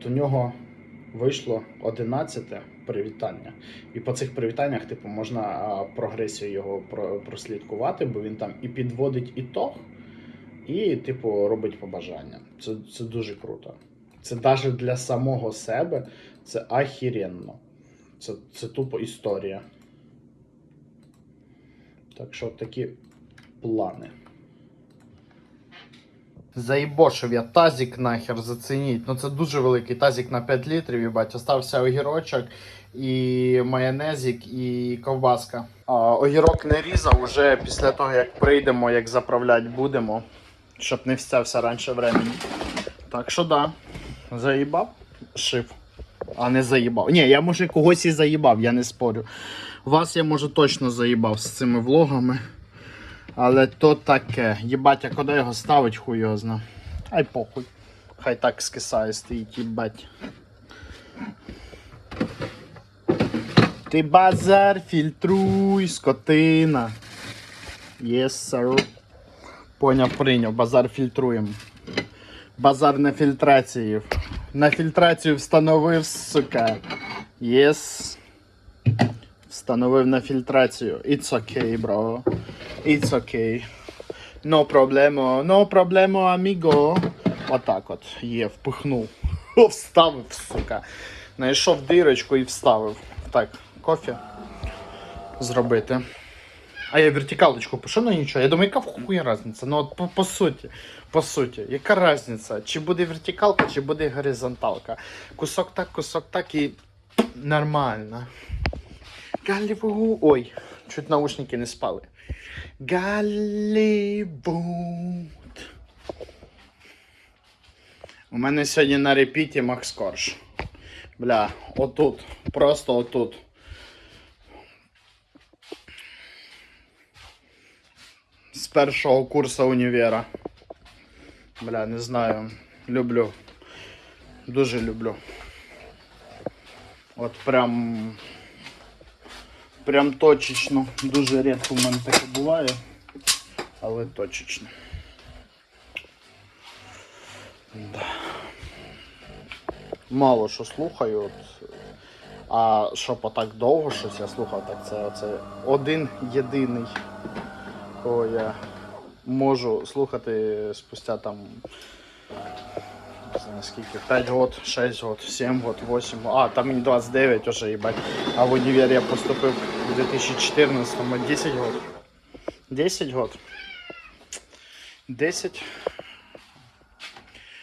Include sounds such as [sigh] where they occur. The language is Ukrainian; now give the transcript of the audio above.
От у нього вийшло 11 привітання. І по цих привітаннях, типу, можна прогресію його прослідкувати, бо він там і підводить ітог, і, типу, робить побажання. Це, це дуже круто. Це навіть для самого себе це ахіренно. Це, це тупо історія. Так що такі плани. Заїбошив я тазик нахер зацініть. Ну це дуже великий тазик на 5 літрів, їбать. Остався огірочок і майонезик, і ковбаска. А, огірок не різав уже після того, як прийдемо, як заправляти будемо, щоб не встявся раніше времени. Так що да, заїбав, шив. А не заїбав. Ні, я може когось і заїбав, я не спорю. Вас я може точно заїбав з цими влогами. Але то таке. Їбать, а куди його ставить, хуй його зна. Ай похуй. Хай так скисає стоїть, їбать. Ти базар фільтруй, скотина. Yes, sir. Поняв, прийняв. Базар фільтруємо. Базар на фільтрацію. На фільтрацію встановив, сука. Yes. Встановив на фільтрацію. It's okay, bro. It's okay. No problemo, no problemo, amigo. Отак от є, впихнув. [laughs] Вставив, сука. Знайшов дирочку і вставив. Так, кофе зробити. А я вертикалочку пишу, ну нічого. Я думаю, яка хуя різниця? Ну от по, по суті, по суті, яка різниця? Чи буде вертикалка, чи буде горизонталка? Кусок так, кусок так і нормально. Голливуд. Ой, чуть наушники не спали. Голливуд. У мене сьогодні на репіті Макс Корж. Бля, отут. Просто отут. З першого курсу універа. Бля, не знаю. Люблю. Дуже люблю. От прям. Прям точечно. Дуже рідко в мене таке буває. Але точечно. Да. Мало що слухаю. От. А щоб отак довго щось я слухав, так це оце один єдиний, кого я можу слухати спустя там не знаю скільки, 5 год, 6 год, 7 год, 8 А, там мені 29 уже, їбать. А в універ я поступив у 2014 10 год. 10 год. 10